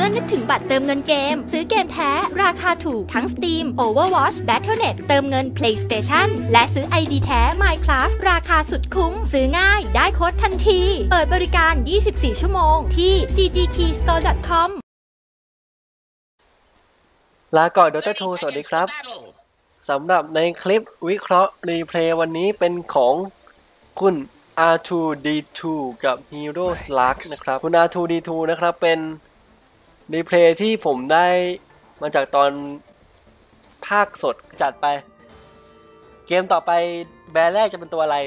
มื่อนึกถึงบัตรเติมเงินเกม ซื้อเกมแท้ ราคาถูกทั้ง Steam, Overwatch, Battle.net เติมเงิน PlayStation และซื้อ ID แท้ Minecraft ราคาสุดคุ้ม ซื้อง่ายได้โค้ดทันที เปิดบริการ 24 ชั่วโมง ที่ ggkeystore.com ลาก่อนดรทูสวัสดีครับสำหรับในคลิปวิเคราะห์รีเพลย์วันนี้เป็นของคุณ R2D2 กับ Hero Slug นะครับ คุณ R2D2 นะครับเป็น รีเพลย์ที่ผมได้มาจากตอนภาคสดจัดไป เกมต่อไปแบรนด์แรกจะเป็นตัวอะไร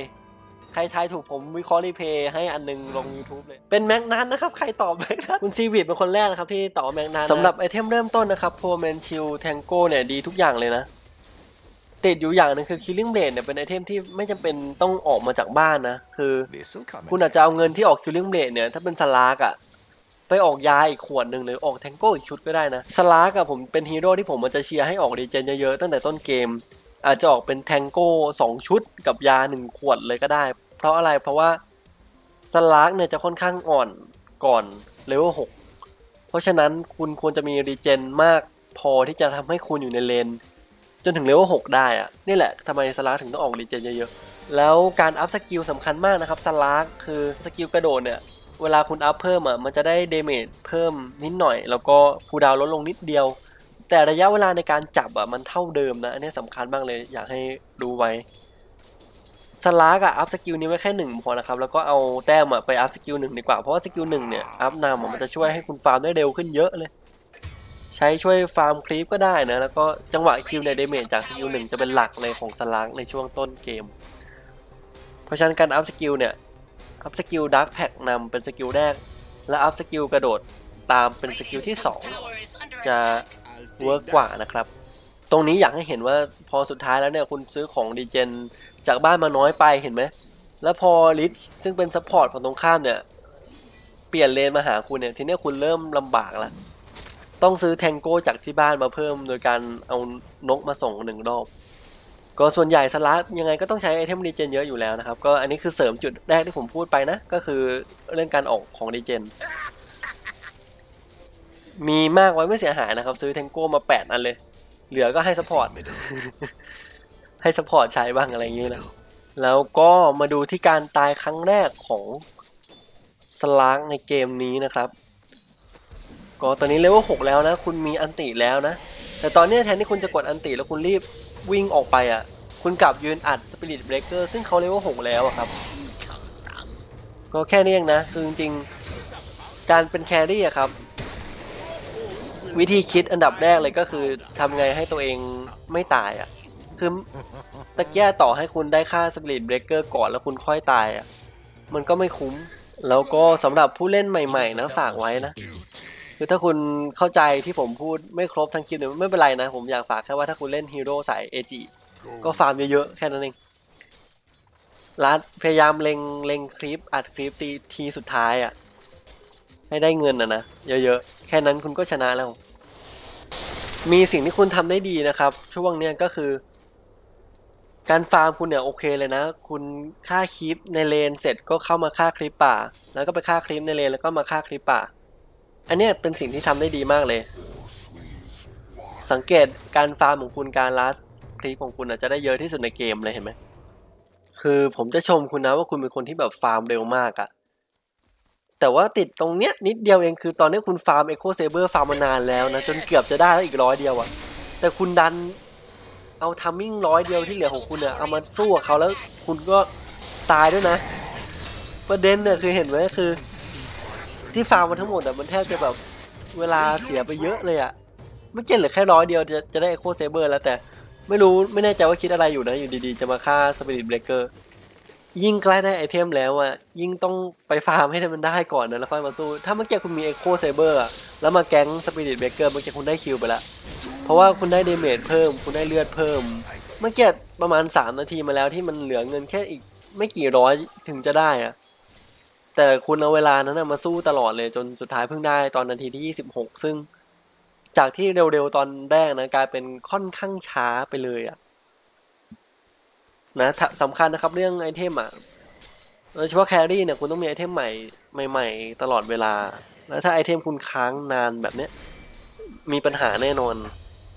ใครทายถูกผมวิเคราะห์รีเพย์ให้อันนึงลง YouTube เลย เป็นแม็กนันนะครับ ใครตอบแม็กนันคุณซีวิตเป็นคนแรกนะครับ ที่ตอบแม็กนันสำหรับไอเทมเริ่มต้นนะครับโพแมนชิลแทงโก้เนี่ยดีทุกอย่างเลยนะ ติดอยู่อย่างหนึงคือ Killing Blade เนี่ยเป็นไอเทมที่ไม่จำเป็นต้องออกมาจากบ้านนะ คือ คุณอาจจะเอาเงินที่ออก Killing Blade เนี่ยถ้าเป็นสลากอะ ไปออกยาอีกขวดหนึ่งหรือออกแทงโก้อีกชุดก็ได้นะสลากอะผมเป็นฮีโร่ที่ผมมันจะเชียร์ให้ออกดีเจนเยอะๆตั้งแต่ต้นเกม อาจจะออกเป็นแทงโก้สองชุดกับยาหนึ่งขวดเลยก็ได้ เพราะอะไรเพราะว่าสลากเนี่ยจะค่อนข้างอ่อนก่อนเลเวลหกเพราะฉะนั้นคุณควรจะมีรีเจนมากพอที่จะทำให้คุณอยู่ในเลน จนถึงเลเวลหกได้อะนี่แหละทำไมสลากถึงต้องออกรีเจนเยอะๆแล้วการอัพสกิลสำคัญมากนะครับสลากคือสกิลกระโดดเนี่ย เวลาคุณอัพเพิ่มอะมันจะได้เดเมจเพิ่มนิดหน่อย แล้วก็คูดาวลดลงนิดเดียว แต่ระยะเวลาในการจับอะมันเท่าเดิมนะ อันนี้สำคัญมากเลยอยากให้ดูไว้สลากอะอัพสกิลนี้ไว้แค่หนึ่งพอนะครับ แล้วก็เอาแต้มอะไปอัพสกิลหนึ่งดีกว่า เพราะว่าสกิลหนึ่งเนี่ย อัพนำอะมันจะช่วยให้คุณฟาร์มได้เร็วขึ้นเยอะเลย ใช้ช่วยฟาร์มคลีปก็ได้นะ แล้วก็จังหวะคิวในเดเมจจากสกิลหนึ่งจะเป็นหลักเลยของสลากในช่วงต้นเกม เพราะฉะนั้นการอัพสกิลเนี่ย อัพสกิลดักแพ็กนำเป็นสกิลแรก และอัพสกิลกระโดดตามเป็นสกิลที่ 2 จะเวิร์กกว่านะครับ ตรงนี้อยากให้เห็นว่าพอสุดท้ายแล้วเนี่ยคุณซื้อของดีเจนจากบ้านมาน้อยไปเห็นไหม แล้วพอลิชซึ่งเป็นซัพพอร์ตของตรงข้ามเนี่ย เปลี่ยนเลนมาหาคุณเนี่ย ทีนี้คุณเริ่มลำบากล้วต้องซื้อแทงโก้จากที่บ้านมาเพิ่มโดยการเอานกมาส่งหนึ่งรอบ ก็ส่วนใหญ่สลัดยังไงก็ต้องใช้ไอเทมดีเจนเยอะอยู่แล้วนะครับ ก็อันนี้คือเสริมจุดแรกที่ผมพูดไปนะ ก็คือเรื่องการออกของดีเจน มีมากไว้ไม่เสียหายนะครับ ซื้อแทงโก้มาแปดอันเลย เหลือก็ให้สปอร์ตให้สปอร์ตใช้บ้างอะไรอย่างนี้นะ แล้วก็มาดูที่การตายครั้งแรกของสลากในเกมนี้นะครับ ก็ตอนนี้เลเวลหกแล้วนะ คุณมีอันติแล้วนะ แต่ตอนนี้แทนที่คุณจะกดอันติแล้วคุณรีบ วิ่งออกไปอะ คุณกลับยืนอัดสปิริตเบรกเกอร์ซึ่งเขาเลเวลหกแล้วอะครับ ก็แค่นี้เองนะ คือจริงๆ การเป็นแครี่อะครับ วิธีคิดอันดับแรกเลยก็คือทำไงให้ตัวเองไม่ตายอะ คือตะเกียต่อให้คุณได้ค่าสปิริตเบรกเกอร์ก่อนแล้วคุณค่อยตายอะ มันก็ไม่คุ้ม แล้วก็สำหรับผู้เล่นใหม่ ๆ นะฝากไว้นะ คือถ้าคุณเข้าใจที่ผมพูดไม่ครบทั้งคลิปเนี่ยไม่เป็นไรนะ ผมอยากฝากแค่ว่าถ้าคุณเล่นฮีโร่สายเอจิก็ฟาร์มเยอะๆ แค่นั้นเองรัดพยายามเล็งเล็งคลิปอัดคลิปตีทีสุดท้ายอะ ให้ได้เงินอะนะเยอะๆ แค่นั้นคุณก็ชนะแล้ว มีสิ่งที่คุณทำได้ดีนะครับ ช่วงเนี้ยก็คือ การฟาร์มคุณเนี่ยโอเคเลยนะ คุณฆ่าคลิปในเลนเสร็จก็เข้ามาฆ่าคลิปป่า แล้วก็ไปฆ่าคลิปในเลนแล้วก็มาฆ่าคลิปป่า อันเนี้ยเป็นสิ่งที่ทำได้ดีมากเลย สังเกตการฟาร์มของคุณการลัสคลิปของคุณอาจจะได้เยอะที่สุดในเกมเลยเห็นไหมคือผมจะชมคุณนะว่าคุณเป็นคนที่แบบฟาร์มเร็วมากอะแต่ว่าติดตรงเนี้ยนิดเดียวเองคือตอนนี้คุณฟาร์มเอโคเซเบอร์ฟาร์มมานานแล้วนะจนเกือบจะได้แล้วอีกร้อยเดียวอะแต่คุณดันเอาทัมมิ่งร้อยเดียวที่เหลือของคุณอะเอามาสู้กับเขาแล้วคุณก็ตายด้วยนะ ประเด็นเนี่ยคือเห็นไหมคือ ที่ฟาร์มมาทั้งหมดอะมันแทบจะแบบเวลาเสียไปเยอะเลยอะไม่เก่เหลือแค่ร้อยเดียวจะจะได้เอโคเซเบอร์แล้วแต่ไม่รู้ไม่แน่ใจว่าคิดอะไรอยู่นะอยู่ดีๆ จะมาฆ่าสปิริตเบรกเกอร์ยิ่งใกล้ได้ไอเทมแล้วอะยิ่งต้องไปฟาร์มให้มันได้ก่อนนะแล้วค่อยมาสู้ ถ้าเมื่อกี้คุณมีเอโคเซเบอร์แล้วมาแก๊งสปิริตเบรกเกอร์เมื่อกี้คุณได้คิวไปแล้วเพราะว่าคุณได้เดเมจเพิ่ม คุณได้เลือดเพิ่ม เมื่อกี้ประมาณ 3 นาทีมาแล้วที่มันเหลือเงินแค่อีกไม่กี่ร้อยถึงจะได้อะ แต่คุณเอาเวลานั้นมาสู้ตลอดเลยจนสุดท้ายเพิ่งได้ตอนนาทีที่ 26 ซึ่งจากที่เร็วๆตอนแรกนะกลายเป็นค่อนข้างช้าไปเลยอะนะสำคัญนะครับเรื่องไอเทมอะโดยเฉพาะแครี่เนี่ยคุณต้องมีไอเทมใหม่ใหม่ ๆ ตลอดเวลา แล้วถ้าไอเทมคุณค้างนานแบบเนี้ยมีปัญหาแน่นอน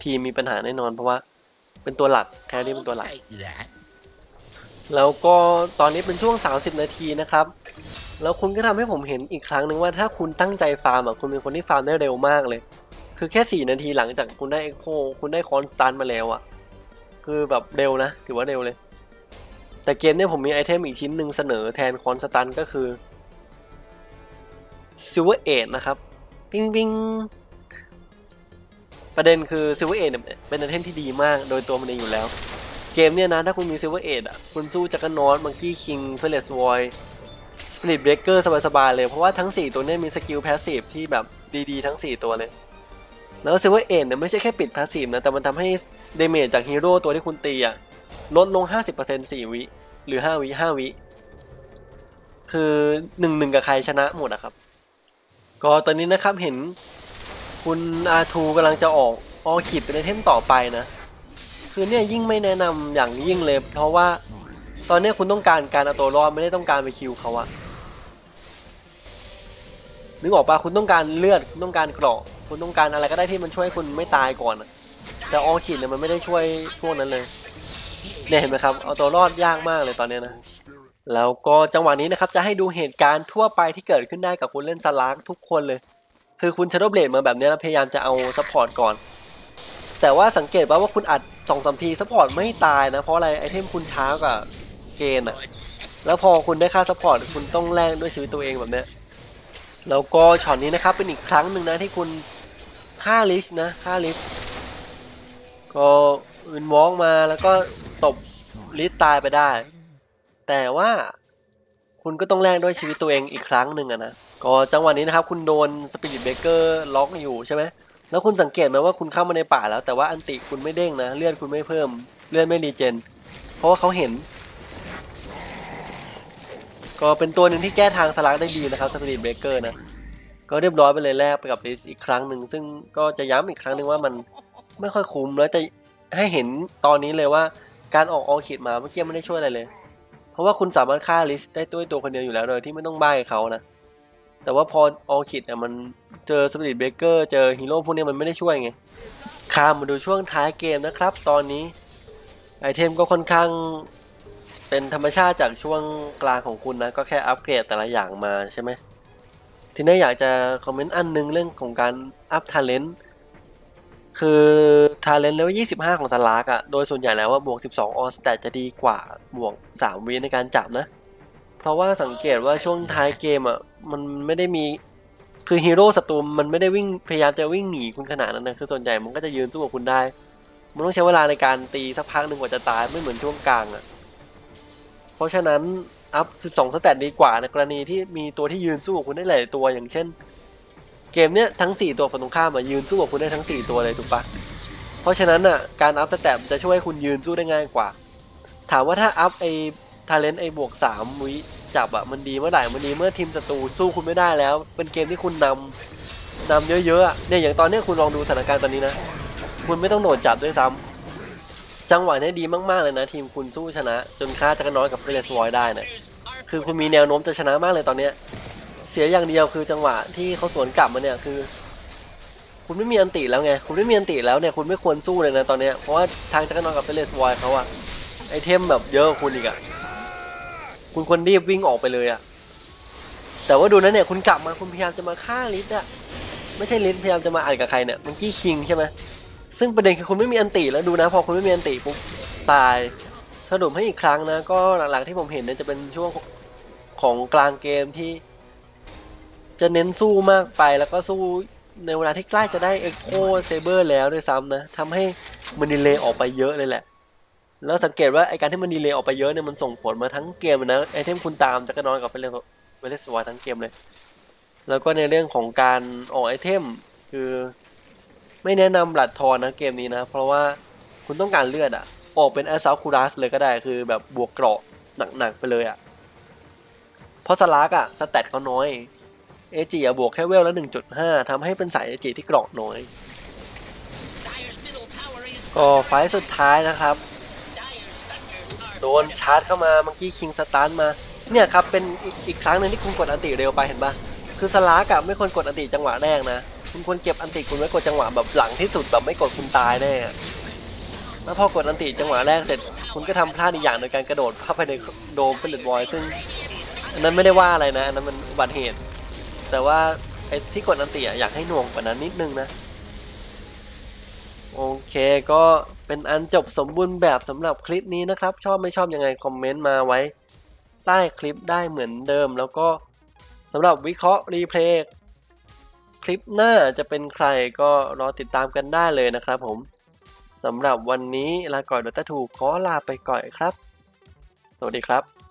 ทีมมีปัญหาแน่นอนเพราะว่า เป็นตัวหลักแครี่เป็นตัวหลัก แล้วก็ตอนนี้เป็นช่วง 30 นาทีนะครับ แล้วคุณก็ทำให้ผมเห็นอีกครั้งหนึ่งว่าถ้าคุณตั้งใจฟาร์มอะคุณเป็นคนที่ฟาร์มได้เร็วมากเลย คือแค่ 4 นาทีหลังจากคุณได้เอ็กโคคุณได้คอนสแตนมาแล้วอะ คือแบบเร็วนะ ถือว่าเร็วเลย แต่เกมเนี้ยผมมีไอเทมอีกชิ้นหนึ่งเสนอแทนคอนสแตนก็คือ Silver Age นะครับ ปิ้งปิ้งประเด็นคือ Silver Age เนี่ยเป็นไอเทมที่ดีมากโดยตัวมันเองอยู่แล้ว เกมเนี่ยนะ ถ้าคุณมี Silver Age อะ คุณสู้จักรนอตมังกี้คิงเฟลสวอยสปิริตเบรกเกอร์สบายๆเลย เพราะว่าทั้ง 4 ตัวเนี้มีสกิลแพสซีฟที่แบบดีๆ ทั้ง 4 ตัวเลย แล้ว Silver Age เนี่ยไม่ใช่แค่ปิดพาสซีฟนะ แต่มันทำให้เดเมจจากฮีโร่ตัวที่คุณตีอะลดลง 50% 4 วิ หรือ 5 วิ 5 วิ คือหนึ่งหนึ่งกับใครชนะหมดอะครับ ก็ตอนนี้นะครับเห็นคุณอาทูกำลังจะออกออคิดเป็นไอเทมต่อไปนะ คือเนี่ยยิ่งไม่แนะนำอย่างยิ่งเลย เพราะว่าตอนนี้คุณต้องการการเอาตัวรอดไม่ได้ต้องการไปคิวเขาอะนึกออกปะคุณต้องการเลือดคุณต้องการเกราะ คุณต้องการอะไรก็ได้ที่มันช่วยคุณไม่ตายก่อนอะแต่ออคิดเนี่ยมันไม่ได้ช่วยช่วงนั้นเลยเนี่ยเห็นไหมครับเอาตัวรอดยากมากเลยตอนนี้นะแล้วก็จังหวะนี้นะครับจะให้ดูเหตุการณ์ทั่วไปที่เกิดขึ้นได้กับคนเล่นสลักทุกคนเลย คือคุณชาร์โดเบลดมาแบบนี้แล้วพยายามจะเอาซัพพอร์ตก่อน แต่ว่าสังเกตว่าว่าคุณอัด สองสามทีซัพพอร์ตไม่ตายนะ เพราะอะไรไอเทมคุณช้ากว่าเกณฑ์อะแล้วพอคุณได้ค่าซัพพอร์ตคุณต้องแลกด้วยชีวิตตัวเองแบบเนี้ยแล้วก็ช็อตนี้นะครับเป็นอีกครั้งหนึ่งนะที่คุณฆ่าลิชนะฆ่าลิชก็วินวอล์กมาแล้วก็ตบลิชตายไปได้ แต่ว่าคุณก็ต้องแลกด้วยชีวิตตัวเองอีกครั้งหนึ่งอะนะก็จังหวะนี้นะครับคุณโดนสปิริตเบเกอร์ล็อกอยู่ใช่ไหม แล้วคุณสังเกตไหมว่าคุณเข้ามาในป่าแล้ว แต่ว่าอันติคุณไม่เด้งนะ เลือดคุณไม่เพิ่ม เลือดไม่รีเจน เพราะว่าเขาเห็น ก็เป็นตัวหนึ่งที่แก้ทางสลักได้ดีนะครับสปิริตเบเกอร์นะ ก็เรียบร้อยไปเลยแลกไปกับลิสอีกครั้งหนึ่ง ซึ่งก็จะย้ำอีกครั้งหนึ่งว่ามันไม่ค่อยคุ้มแล้วจะให้เห็นตอนนี้เลยว่าการออกออคิดมาเมื่อกี้ไม่ได้ช่วยอะไรเลย เพราะว่าคุณสามารถฆ่าลิสได้ด้วยตัวคนเดียวอยู่แล้วโดยที่ไม่ต้องบ้าเขานะ แต่ว่าพอออคิดเนี่ยมันเจอสปิริตเบเกอร์เจอฮีโร่พวกนี้มันไม่ได้ช่วยไงข้ามมาดูช่วงท้ายเกมนะครับ ตอนนี้ไอเทมก็ค่อนข้างเป็นธรรมชาติจากช่วงกลางของคุณนะ ก็แค่อัปเกรดแต่ละอย่างมาใช่ไหมทีนี้อยากจะคอมเมนต์อันนึงเรื่องของการอัพทาเลนต์คือทาเลนต์เลเวล25 ของสลากอะโดยส่วนใหญ่แล้วว่าบวก 12 ออสแตจะดีกว่าบวก 3 วิในการจับนะ เพราะว่าสังเกตว่าช่วงท้ายเกมอะมันไม่ได้มีคือฮีโร่ศัตรูมันไม่ได้วิ่งพยายามจะวิ่งหนีคุณขนาดนั้นนะคือส่วนใหญ่มันก็จะยืนสู้กับคุณได้ มันต้องใช้เวลาในการตีสักพักหนึ่งกว่าจะตายไม่เหมือนช่วงกลางอะเพราะฉะนั้นอัพ12สแตทดีกว่าในกรณีที่มีตัวที่ยืนสู้กับคุณได้หลายตัวอย่างเช่น เกมเนี้ยทั้ง 4 ตัวฝั่งตรงข้ามอะยืนสู้กับคุณได้ทั้ง 4 ตัวเลยถูกปะเพราะฉะนั้นอะการอัพสแตทจะช่วยให้คุณยืนสู้ได้ง่ายกว่า ถามว่าถ้าอัพไอ ทาเลนต์ไอ้บวก3วิจับอะมันดีเมื่อไหร่มันดีเมื่อทีมศัตรูสู้คุณไม่ได้แล้ว เป็นเกมที่คุณนำนำเยอะๆอะเนี่ยอย่างตอนนี้คุณลองดูสถานการณ์ตอนนี้นะ คุณไม่ต้องโดดจับด้วยซ้ำจังหวะเนี้ยดีมากๆเลยนะ ทีมคุณสู้ชนะ จนฆ่าจักรน้อยกับเฟรสวอยได้นะคือคุณมีแนวโน้มจะชนะมากเลยตอนเนี้ยเสียอย่างเดียวคือจังหวะที่เขาสวนกลับมาเนี่ยคือคุณไม่มีอันติแล้วไง คุณไม่มีอันติแล้วเนี่ย คุณไม่ควรสู้เลยนะตอนเนี้ยเพราะว่าทางจักรนอนกับเฟเลสวอยเขาอะไอเทมแบบเยอะคุณอีกอะ คุณควรรีบวิ่งออกไปเลยอะแต่ว่าดูนะเนี่ยคุณกลับมาคุณพยายามจะมาฆ่าลิสอะไม่ใช่ลิสพยายามจะมาอัดกับใครเนี่ยมันกี้คิงใช่ไหมซึ่งประเด็นคือคุณไม่มีอันติแล้วดูนะพอคุณไม่มีอันติปุ๊บตายสรุปให้อีกครั้งนะก็หลังๆที่ผมเห็นเนี่ยจะเป็นช่วงของกลางเกมที่ จะเน้นสู้มากไปแล้วก็สู้ในเวลาที่ใกล้จะได้ Echo Saber แล้วด้วยซ้ำนะทำให้มันดีเลย์ออกไปเยอะเลยแหละ แล้วสังเกตว่าไอการที่มันดีเลย์ออกไปเยอะเนี่ยมันส่งผลมาทั้งเกมนะไอเทมคุณตามจะก็นอนกับเฟลเวลสวาทั้งเกมเลย แล้วก็ในเรื่องของการออกไอเทมคือไม่แนะนำบลัดทอนนะเกมนี้นะ เพราะว่าคุณต้องการเลือดอะออกเป็นแอสซาคูรัสเลยก็ได้คือแบบบวกเกราะหนักๆไปเลยอะเพราะสลากอะสแตทเขาน้อยเอจิอะบวกแค่เวลละ1.5ทำให้เป็นสายเอจิที่เกราะน้อยก็ไฟสุดท้ายนะครับ โดนชาร์จเข้ามาเมื่อกี้คิงสตาร์มา เนี่ยครับเป็นอีกอีกครั้งหนึ่งที่คุณกดอันติเร็วไปเห็นปะคือสลากอะไม่ควรกดอันติจังหวะแรกนะ คุณควรเก็บอันติคุณไว้กดจังหวะแบบหลังที่สุดแบบไม่กดคุณตายแน่แล้วพอกดอันติจังหวะแรกเสร็จ คุณก็ทำพลาดอีกอย่างโดยการกระโดดเข้าไปในโดมเป็นเลดวอยซึ่งอันนั้นไม่ได้ว่าอะไรนะอันนั้นมันอุบัติเหตุ แต่ว่าไอ้ที่กดอันติอะอยากให้หน่วงกว่านั้นนิดนึงนะ โอเคก็ เป็นอันจบสมบูรณ์แบบสำหรับคลิปนี้นะครับ ชอบไม่ชอบยังไงคอมเมนต์มาไว้ ใต้คลิปได้เหมือนเดิม แล้วก็สำหรับวิเคราะห์รีเพลย์คลิปหน้าจะเป็นใครก็รอติดตามกันได้เลยนะครับผมสำหรับวันนี้ลาก่อนดรทูขอลาไปก่อนครับ สวัสดีครับ